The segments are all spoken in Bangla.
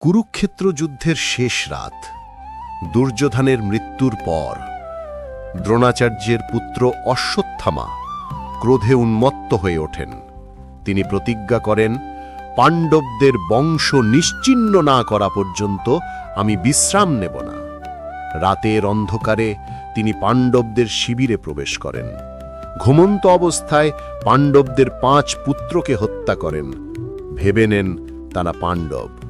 কুরুক্ষেত্র যুদ্ধের শেষ রাত, দুর্যোধনের মৃত্যুর পর, দ্রোণাচার্যের পুত্র অশ্বত্থামা ক্রোধে উন্মত্ত হয়ে ওঠেন। তিনি প্রতিজ্ঞা করেন, পাণ্ডবদের বংশ নিশ্চিহ্ন না করা পর্যন্ত আমি বিশ্রাম নেব না। রাতের অন্ধকারে তিনি পাণ্ডবদের শিবিরে প্রবেশ করেন। ঘুমন্ত অবস্থায় পাণ্ডবদের পাঁচ পুত্রকে হত্যা করেন। ভেবে নেন তারা পাণ্ডব।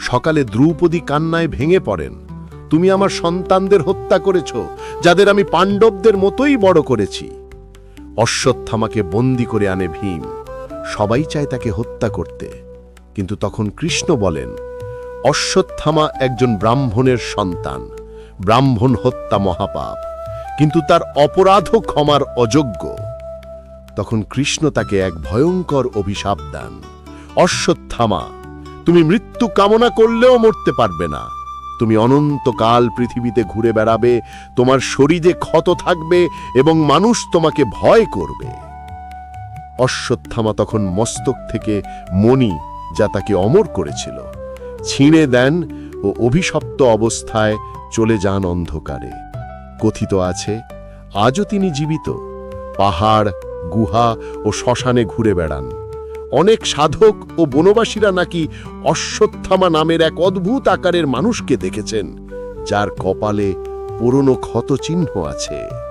সকালে দ্রৌপদী কান্নায় ভেঙে পড়েন। তুমি আমার সন্তানদের হত্যা করেছ, যাদের আমি পাণ্ডবদের মতোই বড় করেছি। অশ্বত্থামাকে বন্দি করে আনে ভীম। সবাই চায় তাকে হত্যা করতে। কিন্তু তখন কৃষ্ণ বলেন, অশ্বত্থামা একজন ব্রাহ্মণের সন্তান। ব্রাহ্মণ হত্যা মহাপাপ। কিন্তু তার অপরাধও ক্ষমার অযোগ্য। তখন কৃষ্ণ তাকে এক ভয়ঙ্কর অভিশাপ দেন। অশ্বত্থামা তুমি মৃত্যু কামনা করলেও মরতে পারবে না। তুমি অনন্তকাল পৃথিবীতে ঘুরে বেড়াবে, তোমার শরীরে ক্ষত থাকবে এবং মানুষ তোমাকে ভয় করবে। অশ্বত্থামা তখন মস্তক থেকে মণি যা তাকে অমর করেছিল, ছিঁড়ে দেন ও অভিশপ্ত অবস্থায় চলে যান অন্ধকারে। কথিত আছে, আজও তিনি জীবিত, পাহাড়, গুহা ও শ্মশানে ঘুরে বেড়ান। অনেক সাধক ও বনবাসীরা নাকি অশ্বত্থামা নামের এক অদ্ভুত আকারের মানুষকে দেখেছেন, যার কপালে পুরনো ক্ষত চিহ্ন আছে।